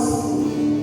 nós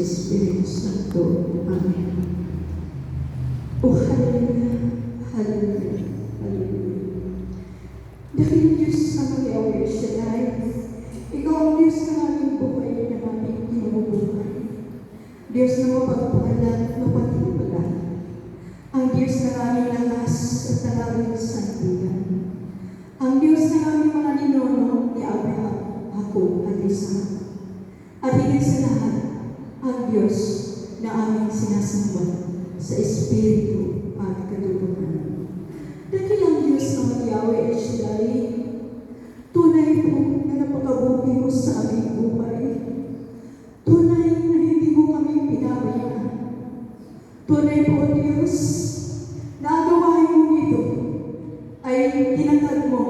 Espiritu Santo. Amen. O Hallelujah, Hallelujah, Hallelujah. Dahil Diyos sa siya dahil ikaw ang Diyos na aming buhay na aming kinubuhay. Diyos na mapagpahalan, mapagpapala. Ang Diyos na aming lakas at ng aming sandigan. Ang Diyos na aming mga ninuno ni Abraham, ako at Isaac. At higit sa lahat, Diyos na aming sinasamba sa Espiritu at katulungan. Dahil ang Diyos ang Yahweh at Shaddai, tunay po na napakabuti mo sa aming buhay. Tunay na hindi mo kami pinabayaan. Tunay po, Diyos, na gawain mo ito ay tinatag mo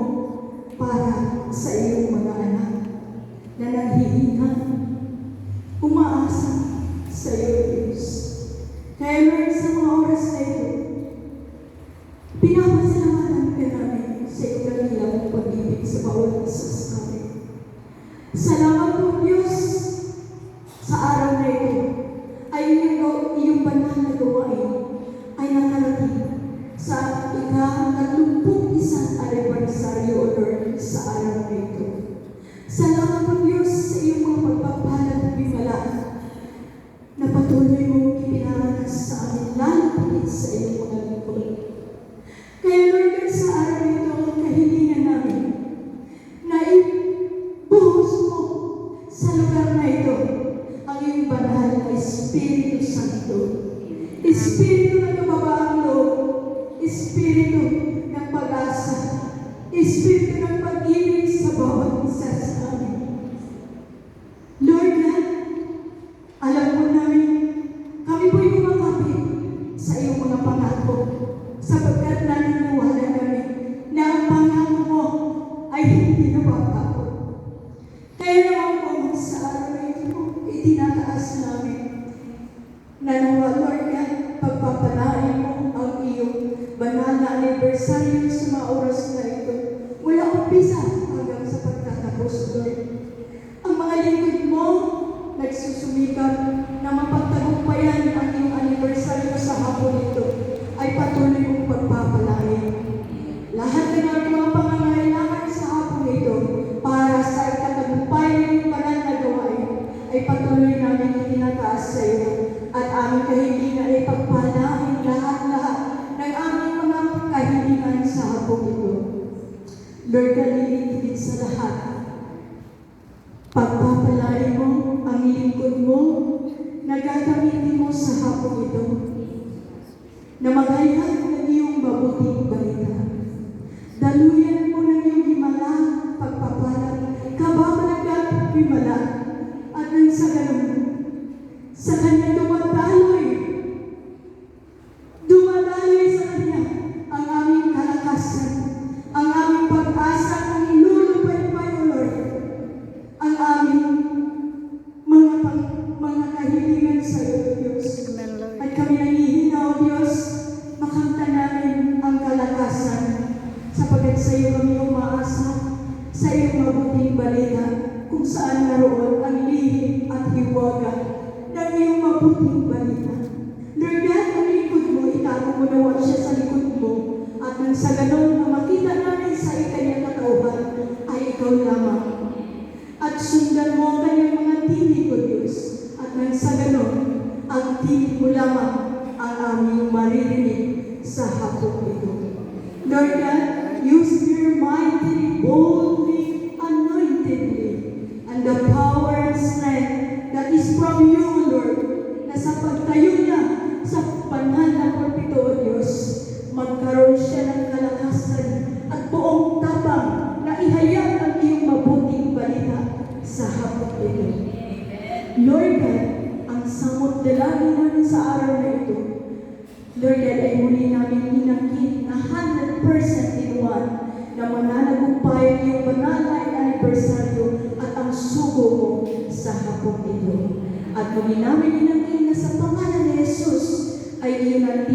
para sa iyong mga anak na nanghihinga, umaasa sa iyo, Diyos. Kaya Lord, sa mga oras na ito, pinapasalamatan ka namin sa iyong dakilang pag-ibig sa bawat isa sa amin. Salamat po, Diyos, sa araw na ito ay iyong, iyong banal na gawain ay nakarating sa ika-tatlupong isang anibersaryo o Lord sa araw na ito. Salamat po Diyos sa iyong mga pagpapalat sapagkat naniniwala kami na ang pangako mo ay hindi nababago. Kaya naman po sa araw na ito, itinataas namin na nawa, Lord God, pagpapalain mo ang iyong banal na anibersaryo sa mga oras na ito. Wala umpisa hanggang sa pagtatapos, Lord. Ang mga lingkod mo, nagsusumikap na mapagtagumpayan Lord, kaliligid sa lahat. Pagpapalain mo ang lingkod mo na gagamitin mo sa hapon ito iyong mabuting balita. Lord God, ang likod mo, itago mo nawa siya sa likod mo at nang sa ganon na makita namin sa ikanyang katauhan ay ikaw lamang. At sundan mo ang kanyang mga tinig, O Diyos. At nang sa ganon, ang tinig mo lamang ang aming maririnig sa hapon ito. Lord God, use your mightily, boldly, anointedly, and the power and strength that is from you, Lord, na sa pagtayo niya sa banal na pulpito, O Diyos, magkaroon siya ng kalakasan at buong tapang na ihayag ang iyong mabuting balita sa hapon ito. Lord God, ang samot dalangin namin sa araw na ito, Lord God, ay muli namin inangkin na 100% in one na mananagumpay ang iyong banal na anibersaryo at ang sugo mo sa hapon ito. At muli namin inangkin na sa pangalan ni Jesus ay iyon ang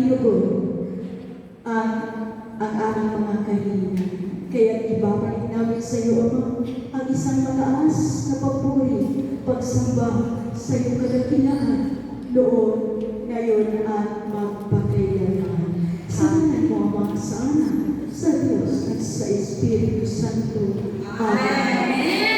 ang, ang aming mga kahilingan. Kaya ibabalik namin sa iyo, Ama, ang isang mataas na papuri, pagsamba sa iyong kadakilaan, noon, ngayon, at magpakailanman. Sana mo, Ama, sa anak, sa Diyos at sa Espiritu Santo. Amen.